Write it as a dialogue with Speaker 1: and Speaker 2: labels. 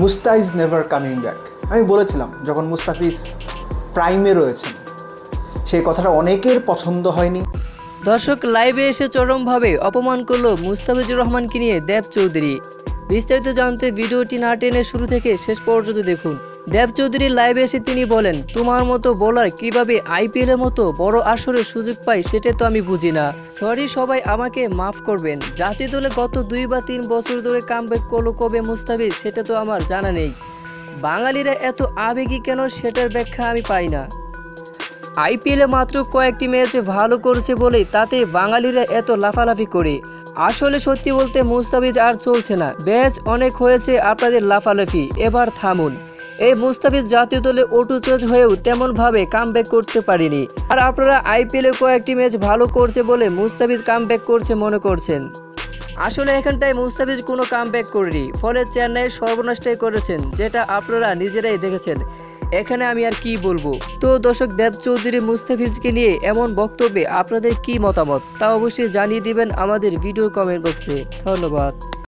Speaker 1: Musta is never coming back আমি বলেছিলাম, যখন মুস্তাফিজ প্রাইমে রয়েছেন, সেই কথাটা অনেকের পছন্দ হয়নি।
Speaker 2: দর্শক লাইভে এসে চরমভাবে অপমান করল মুস্তাফিজুর রহমানকে নিয়ে দেব চৌধুরী। বিস্তারিত জানতে ভিডিওটি না টেনে শুরু থেকে শেষ পর্যন্ত দেখুন। দেব চৌধুরীর লাইভে এসে তিনি বলেন, তোমার মতো বোলার কীভাবে আইপিএল এর মতো বড় আসরের সুযোগ পায় সেটা তো আমি বুঝি না। সরি সবাই, আমাকে মাফ করবেন। জাতীয় দলে গত দুই বা তিন বছর ধরে কামব্যাক করল কবে মুস্তাফিজ, সেটা তো আমার জানা নেই। বাঙালিরা এত আবেগী কেন, সেটার ব্যাখ্যা আমি পাই না। আইপিএলে মাত্র কয়েকটি ম্যাচ ভালো করছে বলেই তাতে বাঙালিরা এত লাফালাফি করে। আসলে সত্যি বলতে মুস্তাফিজ আর চলছে না। ব্যাচ অনেক হয়েছে আপনাদের লাফালাফি। এবার থামুন। এই মুস্তাফিজ জাতীয় দলে ওটু চোজ হয়েও তেমনভাবে কামব্যাক করতে পারেনি। আর আপনারা আইপিএলে কয়েকটি ম্যাচ ভালো করছে বলে মুস্তাফিজ কামব্যাক করছে মনে করছেন। আসলে এখানটায় মুস্তাফিজ কোনো কামব্যাক করেনি, ফলে চেন্নাইয়ের সর্বনাশটাই করেছেন, যেটা আপনারা নিজেরাই দেখেছেন। এখানে আমি আর কি বলব? তো দর্শক দেব চৌধুরী মুস্তাফিজকে নিয়ে এমন বক্তব্যে আপনাদের কি মতামত, তা অবশ্যই জানিয়ে দিবেন আমাদের ভিডিও কমেন্ট বক্সে। ধন্যবাদ।